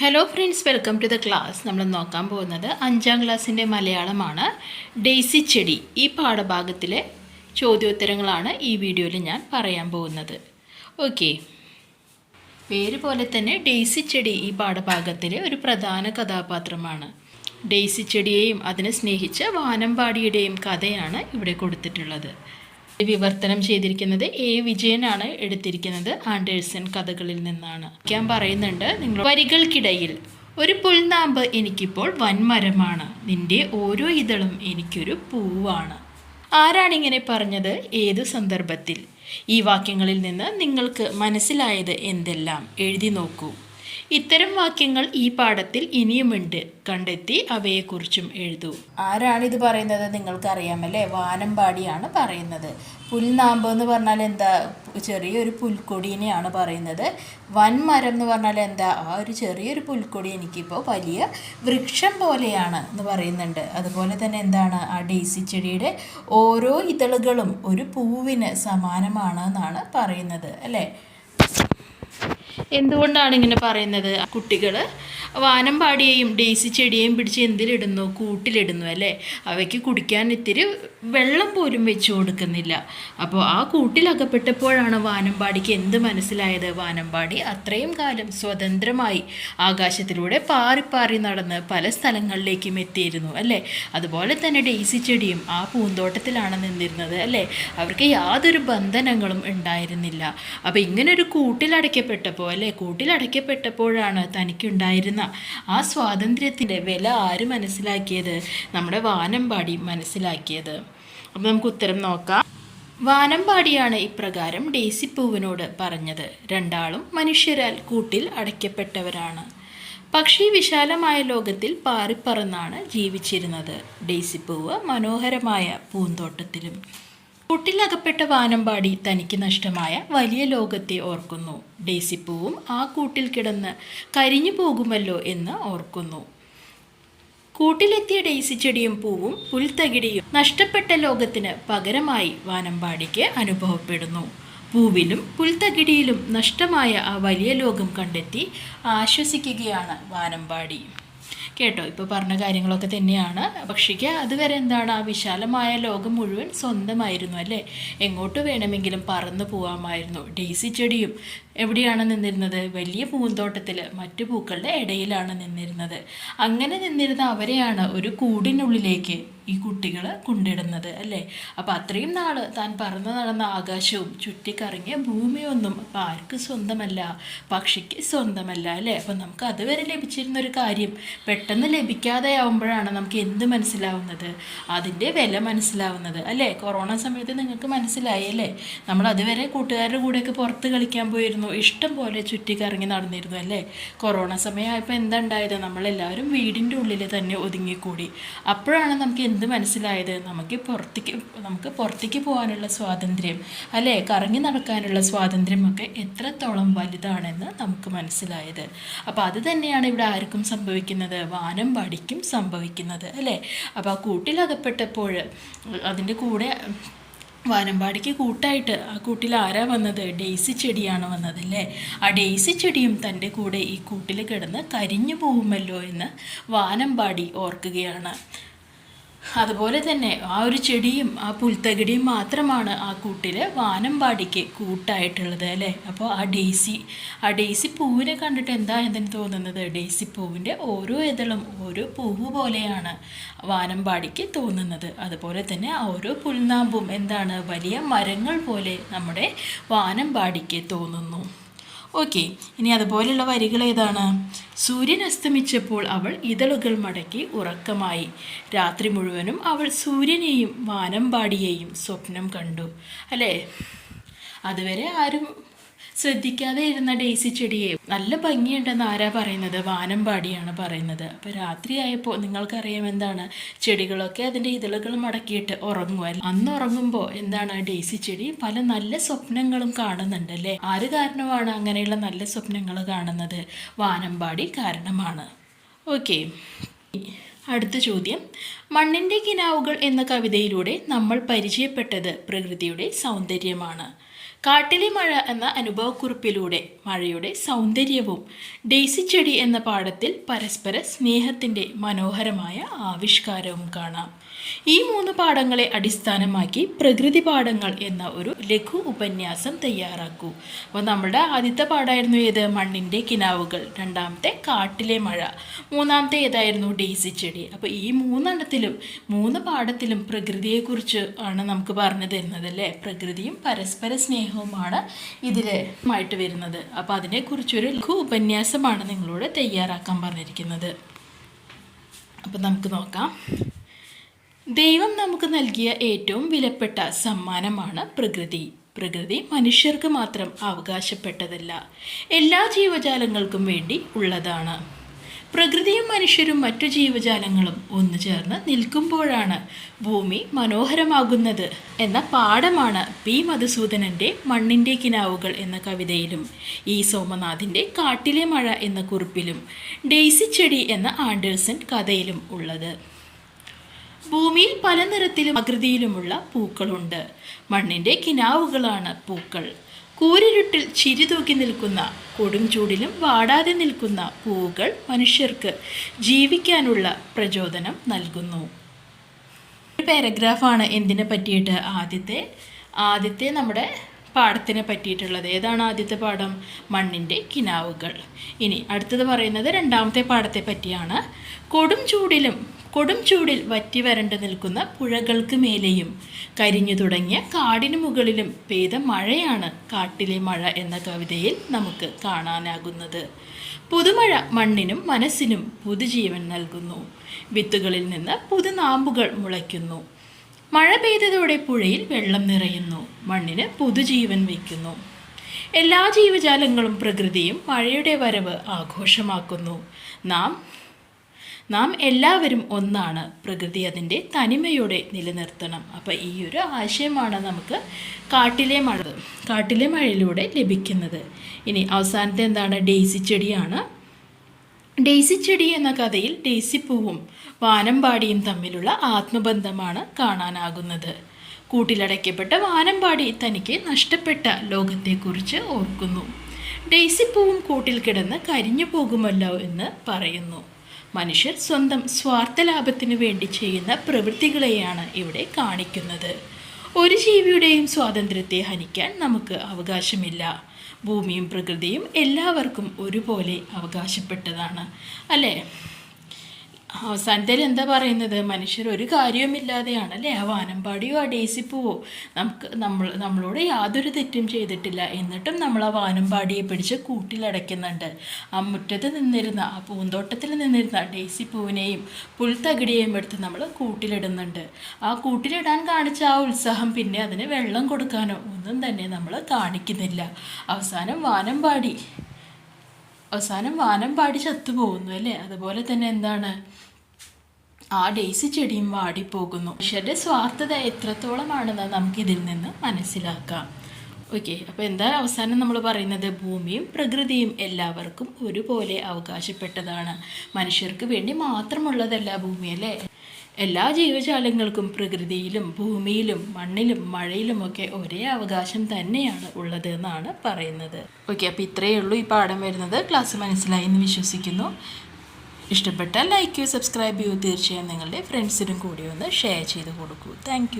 Hello friends welcome to the class നമ്മൾ നോക്കാൻ പോകുന്നത് അഞ്ചാം ക്ലാസ്സിന്റെ മലയാളമാണ് ഡെയ്സി ചെടി. ഈ പാഠഭാഗത്തിലെ ചോദ്യോത്തരങ്ങളാണ് ഈ വീഡിയോയിൽ ഞാൻ പറയാൻ പോകുന്നത്. ഓക്കെ പേര് പോലെ തന്നെ ഡെയ്സി ചെടി ഈ പാഠഭാഗത്തിലെ ഒരു പ്രധാന കഥാപാത്രമാണ്. ഡെയ്സി ചെടിയെയും അതിനെ സ്നേഹിച്ച വാനമ്പാടിയുടെയും കഥയാണ് ഇവിടെ കൊടുത്തിട്ടുള്ളത്. വിവർത്തനം ചെയ്തിരിക്കുന്നത് എ വിജയനാണ് എടുത്തിരിക്കുന്നത് ആൻഡേഴ്സൺ കഥകളിൽ നിന്നാണ്. ഞാൻ പറയുന്നുണ്ട് നിങ്ങൾ വരികൾക്കിടയിൽ ഒരു പുൽനാമ്പ് എനിക്കിപ്പോൾ വൻമരമാണ്. നിന്റെ ഓരോ ഇതളും എനിക്കൊരു പൂവാണ്. ആരാണിങ്ങനെ പറഞ്ഞത്? ഏതു സന്ദർഭത്തിൽ? ഈ വാക്യങ്ങളിൽ നിന്ന് നിങ്ങൾക്ക് മനസ്സിലായത് എന്തെല്ലാം? എഴുതി നോക്കൂ. ഇത്തരം വാക്യങ്ങൾ ഈ പാഠത്തിൽ ഇനിയുമുണ്ട്. കണ്ടെത്തി അവയെക്കുറിച്ചും എഴുതൂ. ആരാണ് ഇത് പറയുന്നത്? നിങ്ങൾക്കറിയാമല്ലേ? വാനമ്പാടിയാണ് പറയുന്നത്. പുൽനാമ്പ് എന്ന് പറഞ്ഞാൽ എന്താ? ചെറിയൊരു പുൽക്കൊടിനെയാണ് പറയുന്നത്. വൻമരം എന്ന് പറഞ്ഞാൽ എന്താ? ആ ഒരു ചെറിയൊരു പുൽക്കൊടി എനിക്കിപ്പോൾ വലിയ വൃക്ഷം പോലെയാണ് എന്ന് പറയുന്നുണ്ട്. അതുപോലെ തന്നെ എന്താണ്? ആ ഡെയ്സി ചെടിയുടെ ഓരോ ഇതളുകളും ഒരു പൂവിന് സമാനമാണ് എന്നാണ് പറയുന്നത്. അല്ലേ? എന്തുകൊണ്ടാണ് ഇങ്ങനെ പറയുന്നത്? കുട്ടികൾ വാനമ്പാടിയെയും ഡേസി ചെടിയെയും പിടിച്ച് എന്തിലിടുന്നു? കൂട്ടിലിടുന്നു അല്ലേ? അവയ്ക്ക് കുടിക്കാൻ ഇത്തിരി വെള്ളം പോലും വെച്ചു കൊടുക്കുന്നില്ല. അപ്പോൾ ആ കൂട്ടിലകപ്പെട്ടപ്പോഴാണ് വാനമ്പാടിക്ക് എന്ത് മനസ്സിലായത്? വാനമ്പാടി അത്രയും കാലം സ്വതന്ത്രമായി ആകാശത്തിലൂടെ പാറി പാറി നടന്ന് പല സ്ഥലങ്ങളിലേക്കും എത്തിയിരുന്നു അല്ലേ? അതുപോലെ തന്നെ ഡേസി ചെടിയും ആ പൂന്തോട്ടത്തിലാണ് നിന്നിരുന്നത് അല്ലേ? അവർക്ക് യാതൊരു ബന്ധനങ്ങളും ഉണ്ടായിരുന്നില്ല. അപ്പോൾ ഇങ്ങനൊരു കൂട്ടിലടയ്ക്കപ്പെട്ടപ്പോൾ അല്ലേ കൂട്ടിലടയ്ക്കപ്പെട്ടപ്പോഴാണ് തനിക്കുണ്ടായിരുന്ന ആ സ്വാതന്ത്ര്യത്തിന്റെ വില ആര് മനസ്സിലാക്കിയത്? നമ്മുടെ വാനമ്പാടി മനസ്സിലാക്കിയത്. അപ്പം നമുക്ക് ഉത്തരം നോക്കാം. വാനമ്പാടിയാണ് ഇപ്രകാരം ഡേസി പൂവിനോട് പറഞ്ഞത്. രണ്ടാളും മനുഷ്യരാൽ കൂട്ടിൽ അടയ്ക്കപ്പെട്ടവരാണ്. പക്ഷി വിശാലമായ ലോകത്തിൽ പാറിപ്പറന്നാണ് ജീവിച്ചിരുന്നത്. ഡേസിപ്പൂവ് മനോഹരമായ പൂന്തോട്ടത്തിലും കൂട്ടിലകപ്പെട്ട വാനമ്പാടി തനിക്ക് നഷ്ടമായ വലിയ ലോകത്തെ ഓർക്കുന്നു. ഡേസിപ്പൂവും ആ കൂട്ടിൽ കിടന്ന് കരിഞ്ഞു പോകുമല്ലോ എന്ന് ഓർക്കുന്നു. കൂട്ടിലെത്തിയ ഡെയ്സി ചെടിയും പൂവും പുൽത്തകിടിയും നഷ്ടപ്പെട്ട ലോകത്തിന് പകരമായി വാനമ്പാടിക്ക് അനുഭവപ്പെടുന്നു. പൂവിലും പുൽത്തകിടിയിലും നഷ്ടമായ ആ വലിയ ലോകം കണ്ടെത്തി ആശ്വസിക്കുകയാണ് വാനമ്പാടി കേട്ടോ. ഇപ്പോൾ പറഞ്ഞ കാര്യങ്ങളൊക്കെ തന്നെയാണ്. പക്ഷിക്ക് അതുവരെ എന്താണ് ആ വിശാലമായ ലോകം മുഴുവൻ സ്വന്തമായിരുന്നു അല്ലേ? എങ്ങോട്ട് വേണമെങ്കിലും പറന്നു പോകാമായിരുന്നു ഡെയ്സി ചെടിയും എവിടെയാണ് നിന്നിരുന്നത്? വലിയ പൂന്തോട്ടത്തിൽ മറ്റു പൂക്കളുടെ ഇടയിലാണ് നിന്നിരുന്നത്. അങ്ങനെ നിന്നിരുന്ന അവരെയാണ് ഒരു കൂടിനുള്ളിലേക്ക് ഈ കുട്ടികൾ കൊണ്ടിടുന്നത് അല്ലേ? അപ്പോൾ അത്രയും നാൾ താൻ പറന്നു നടന്ന ആകാശവും ചുറ്റിക്കറങ്ങിയ ഭൂമിയൊന്നും അപ്പോൾ ആർക്ക് സ്വന്തമല്ല? പക്ഷിക്ക് സ്വന്തമല്ല അല്ലേ? അപ്പോൾ നമുക്ക് അതുവരെ ലഭിച്ചിരുന്ന ഒരു കാര്യം പെട്ടെന്ന് ലഭിക്കാതെ ആവുമ്പോഴാണ് നമുക്ക് എന്ത് മനസ്സിലാവുന്നത്? അതിന്റെ വില മനസ്സിലാവുന്നത് അല്ലേ? കൊറോണ സമയത്ത് നിങ്ങൾക്ക് മനസ്സിലായി അല്ലേ? നമ്മൾ അതുവരെ കൂട്ടുകാരുടെ കൂടെയൊക്കെ പുറത്ത് കളിക്കാൻ പോയിരുന്നു. ഇഷ്ടം പോലെ ചുറ്റി കറങ്ങി നടന്നിരുന്നു അല്ലേ? കൊറോണ സമയമായപ്പോൾ എന്താ ഉണ്ടായത് നമ്മളെല്ലാവരും വീടിന്റെ ഉള്ളിൽ തന്നെ ഒതുങ്ങിക്കൂടി. അപ്പോഴാണ് നമുക്ക് എന്ത് മനസ്സിലായത്? നമുക്ക് പുറത്തേക്ക് നമുക്ക് പുറത്തേക്ക് പോകാനുള്ള സ്വാതന്ത്ര്യം അല്ലേ? കറങ്ങി നടക്കാനുള്ള സ്വാതന്ത്ര്യമൊക്കെ എത്രത്തോളം വലുതാണെന്ന് നമുക്ക് മനസ്സിലായത്. അപ്പോൾ അത് തന്നെയാണ് ഇവിടെ ആർക്കും സംഭവിക്കുന്നത്. വാനം പടിക്കും സംഭവിക്കുന്നത് അല്ലേ? അപ്പോൾ ആ കൂട്ടിലകപ്പെട്ടപ്പോൾ അതിന്റെ കൂടെ വാനമ്പാടിക്ക് കൂട്ടായിട്ട് ആ കൂട്ടിൽ ആരാ വന്നത്? ഡെയ്സി ചെടിയാണ് വന്നത് അല്ലേ? ആ ഡെയ്സി ചെടിയും തന്റെ കൂടെ ഈ കൂട്ടിൽ കിടന്ന് കരിഞ്ഞു പോകുമല്ലോ എന്ന് വാനമ്പാടി ഓർക്കുകയാണ്. അതുപോലെ തന്നെ ആ ഒരു ചെടിയും ആ പുൽത്തകിടിയും മാത്രമാണ് ആ കൂട്ടിൽ വാനമ്പാടിക്ക് കൂട്ടായിട്ടുള്ളത് അല്ലേ? അപ്പോൾ ആ ഡേസി ആ ഡേസി പൂവിനെ കണ്ടിട്ട് എന്താ എന്തെന്ന് തോന്നുന്നത്? ഡേസി പൂവിന്റെ ഓരോ ഇതളും ഓരോ പൂവ് പോലെയാണ് വാനമ്പാടിക്ക് തോന്നുന്നത്. അതുപോലെ തന്നെ ഓരോ പുൽനാമ്പും എന്താണ് വലിയ മരങ്ങൾ പോലെ നമ്മുടെ വാനമ്പാടിക്ക് തോന്നുന്നു. ഓക്കെ ഇനി അതുപോലെയുള്ള വരികൾ ഏതാണ്? സൂര്യൻ അസ്തമിച്ചപ്പോൾ അവൾ ഇതളുകൾ മടക്കി ഉറക്കമായി. രാത്രി മുഴുവനും അവൾ സൂര്യനെയും വാനമ്പാടിയെയും സ്വപ്നം കണ്ടു. അല്ലേ? അതുവരെ ആരും ശ്രദ്ധിക്കാതെ ഇരുന്ന ഡേസി ചെടിയെ. നല്ല ഭംഗിയുണ്ടെന്ന് ആരാ പറയുന്നത്? വാനമ്പാടിയാണ് പറയുന്നത്. അപ്പോൾ രാത്രിയായപ്പോൾ നിങ്ങൾക്കറിയാം എന്താണ്? ചെടികളൊക്കെ അതിന്റെ ഇതളുകൾ മടക്കിയിട്ട് ഉറങ്ങുമല്ലോ അന്ന് ഉറങ്ങുമ്പോൾ എന്താണ്? ഡേസി ചെടി പല നല്ല സ്വപ്നങ്ങളും കാണുന്നുണ്ട് അല്ലേ? ആര് കാരണമാണ് അങ്ങനെയുള്ള നല്ല സ്വപ്നങ്ങൾ കാണുന്നത്? വാനമ്പാടി കാരണമാണ്. ഓക്കെ. അടുത്ത ചോദ്യം. മണ്ണിന്റെ കിനാവുകൾ എന്ന കവിതയിലൂടെ നമ്മൾ പരിചയപ്പെട്ടത് പ്രകൃതിയുടെ സൗന്ദര്യമാണ്. കാട്ടിലെ മഴ എന്ന അനുഭവക്കുറിപ്പിലൂടെ മഴയുടെ സൗന്ദര്യവും ഡെയ്സി ചെടി എന്ന പാഠത്തിൽ പരസ്പര സ്നേഹത്തിന്റെ മനോഹരമായ ആവിഷ്കാരവും കാണാം. ഈ മൂന്ന് പാഠങ്ങളെ അടിസ്ഥാനമാക്കി പ്രകൃതി പാഠങ്ങൾ എന്ന ഒരു ലഘു ഉപന്യാസം തയ്യാറാക്കൂ. അപ്പോൾ നമ്മുടെ ആദ്യത്തെ പാഠമായിരുന്നു ഏത്? മണ്ണിന്റെ കിനാവുകൾ. രണ്ടാമത്തെ കാട്ടിലെ മഴ. മൂന്നാമത്തെ ഏതായിരുന്നു? ഡെയ്സി ചെടി. അപ്പോൾ ഈ മൂന്നെണ്ണത്തിലും മൂന്ന് പാഠത്തിലും പ്രകൃതിയെക്കുറിച്ച് ആണ് നമുക്ക് പറഞ്ഞു തരുന്നത് അല്ലേ പ്രകൃതിയും പരസ്പര സ്നേഹവുമാണ് ഇതിലുമായിട്ട് വരുന്നത്. അപ്പോൾ അതിനെക്കുറിച്ചൊരു ലഘു ഉപന്യാസമാണ് നിങ്ങളോട് തയ്യാറാക്കാൻ പറഞ്ഞിരിക്കുന്നത്. അപ്പോൾ നമുക്ക് നോക്കാം. ദൈവം നമുക്ക് നൽകിയ ഏറ്റവും വിലപ്പെട്ട സമ്മാനമാണ് പ്രകൃതി. പ്രകൃതി മനുഷ്യർക്ക് മാത്രം അവകാശപ്പെട്ടതല്ല. എല്ലാ ജീവജാലങ്ങൾക്കും വേണ്ടി ഉള്ളതാണ്. പ്രകൃതിയും മനുഷ്യരും മറ്റു ജീവജാലങ്ങളും ഒന്നു ചേർന്ന് നിൽക്കുമ്പോഴാണ് ഭൂമി മനോഹരമാകുന്നത് എന്ന പാഠമാണ് പി. മധുസൂദനന്റെ മണ്ണിന്റെ കിനാവുകൾ എന്ന കവിതയിലും ഇ. സോമനാഥിന്റെ കാട്ടിലെ മഴ എന്ന കുറിപ്പിലും ഡെയ്സി ചെടി എന്ന ആൻഡേഴ്സൺ കഥയിലും ഉള്ളത്. ഭൂമിയിൽ പല നിറത്തിലും ആകൃതിയിലുമുള്ള പൂക്കളുണ്ട്. മണ്ണിന്റെ കിനാവുകളാണ് പൂക്കൾ. കൂരിരുട്ടിൽ ചിരിതൂക്കി നിൽക്കുന്ന കൊടും ചൂടിലും വാടാതെ നിൽക്കുന്ന പൂവുകൾ മനുഷ്യർക്ക് ജീവിക്കാനുള്ള പ്രചോദനം നൽകുന്നു. പാരഗ്രാഫാണ് എന്തിനെ പറ്റിയിട്ട് ആദ്യത്തെ ആദ്യത്തെ നമ്മുടെ പാഠത്തിനെ പറ്റിയിട്ടുള്ളത്. ഏതാണ് ആദ്യത്തെ പാഠം? മണ്ണിന്റെ കിനാവുകൾ. ഇനി അടുത്തത് പറയുന്നത് രണ്ടാമത്തെ പാഠത്തെ പറ്റിയാണ്. കൊടും ചൂടിലും കൊടും ചൂടിൽ വറ്റി വരണ്ടു നിൽക്കുന്ന പുഴകൾക്ക് മേലെയും. കരിഞ്ഞു തുടങ്ങിയ കാടിന് മുകളിലും പെയ്ത മഴയാണ് കാട്ടിലെ മഴ എന്ന കവിതയിൽ നമുക്ക് കാണാനാകുന്നത്. പുതുമഴ മണ്ണിനും മനസ്സിനും പുതുജീവൻ നൽകുന്നു. വിത്തുകളിൽ നിന്ന് പുതുനാമ്പുകൾ മുളയ്ക്കുന്നു. മഴ പെയ്തതോടെ പുഴയിൽ വെള്ളം നിറയുന്നു. മണ്ണിന് പുതുജീവൻ വയ്ക്കുന്നു. എല്ലാ ജീവജാലങ്ങളും പ്രകൃതിയും മഴയുടെ വരവ് ആഘോഷമാക്കുന്നു. നാം നാം എല്ലാവരും ഒന്നാണ് പ്രകൃതി അതിന്റെ തനിമയോടെ നിലനിർത്തണം. അപ്പോൾ ഈ ഒരു ആശയമാണ് നമുക്ക് കാട്ടിലെ മഴ കാട്ടിലെ മഴയിലൂടെ ലഭിക്കുന്നത്. ഇനി അവസാനത്തെ എന്താണ്? ഡെയ്സി ചെടിയാണ്. ഡെയ്സി ചെടി എന്ന കഥയിൽ ഡെയ്സി പൂവും വാനമ്പാടിയും തമ്മിലുള്ള ആത്മബന്ധമാണ് കാണാനാകുന്നത്. കൂട്ടിലടയ്ക്കപ്പെട്ട വാനമ്പാടി തനിക്ക് നഷ്ടപ്പെട്ട ലോകത്തെക്കുറിച്ച് ഓർക്കുന്നു. ഡെയ്സിപ്പൂവും കൂട്ടിൽ കിടന്ന് കരിഞ്ഞു പോകുമല്ലോ എന്ന് പറയുന്നു. മനുഷ്യർ സ്വന്തം സ്വാർത്ഥ ലാഭത്തിനു വേണ്ടി ചെയ്യുന്ന പ്രവൃത്തികളെയാണ് ഇവിടെ കാണിക്കുന്നത്. ഒരു ജീവിയുടെയും സ്വാതന്ത്ര്യത്തെ ഹനിക്കാൻ നമുക്ക് അവകാശമില്ല. ഭൂമിയും പ്രകൃതിയും എല്ലാവർക്കും ഒരുപോലെ അവകാശപ്പെട്ടതാണ്. അല്ലേ? അവസാനത്തിൽ എന്താ പറയുന്നത്? മനുഷ്യർ ഒരു കാര്യവുമില്ലാതെയാണ് അല്ലേ ആ വാനമ്പാടിയോ ആ ഡേസിപ്പൂവോ? നമുക്ക് നമ്മൾ നമ്മളോട് യാതൊരു തെറ്റും ചെയ്തിട്ടില്ല. എന്നിട്ടും നമ്മൾ ആ വാനമ്പാടിയെ പിടിച്ച് കൂട്ടിലടയ്ക്കുന്നുണ്ട്. ആ മുറ്റത്ത് നിന്നിരുന്ന ആ പൂന്തോട്ടത്തിൽ നിന്നിരുന്ന ഡേസി പൂവിനെയും പുൽത്തകിടിയെയും എടുത്ത് നമ്മൾ കൂട്ടിലിടുന്നുണ്ട്. ആ കൂട്ടിലിടാൻ കാണിച്ച ആ ഉത്സാഹം പിന്നെ അതിന് വെള്ളം കൊടുക്കാനോ ഒന്നും തന്നെ നമ്മൾ കാണിക്കുന്നില്ല. അവസാനം വാനമ്പാടി അവസാനം വാനം പാടി ചത്തുപോകുന്നു അല്ലേ? അതുപോലെ തന്നെ എന്താണ്? ആ ഡേസി ചെടിയും വാടിപ്പോകുന്നു. മനുഷ്യരുടെ സ്വാർത്ഥത എത്രത്തോളമാണെന്ന് നമുക്കിതിൽ നിന്ന് മനസ്സിലാക്കാം. ഓക്കെ അപ്പോൾ എന്താ അവസാനം നമ്മൾ പറയുന്നത്? ഭൂമിയും പ്രകൃതിയും എല്ലാവർക്കും ഒരുപോലെ അവകാശപ്പെട്ടതാണ്. മനുഷ്യർക്ക് വേണ്ടി മാത്രമുള്ളതല്ല ഭൂമി അല്ലേ? എല്ലാ ജീവജാലങ്ങൾക്കും പ്രകൃതിയിലും ഭൂമിയിലും മണ്ണിലും മഴയിലും ഒക്കെ ഒരേ അവകാശം തന്നെയാണ് ഉള്ളത് എന്നാണ് പറയുന്നത്. ഓക്കെ അപ്പോൾ ഇത്രയേ ഉള്ളൂ ഈ പാഠം വരുന്നത്. ക്ലാസ് മനസ്സിലായി എന്ന് വിശ്വസിക്കുന്നു. ഇഷ്ടപ്പെട്ടാൽ ലൈക്ക് ചെയ്യൂ സബ്സ്ക്രൈബ് ചെയ്യൂ. തീർച്ചയായും നിങ്ങളുടെ ഫ്രണ്ട്സിനും കൂടി ഒന്ന് ഷെയർ ചെയ്ത് കൊടുക്കൂ. താങ്ക്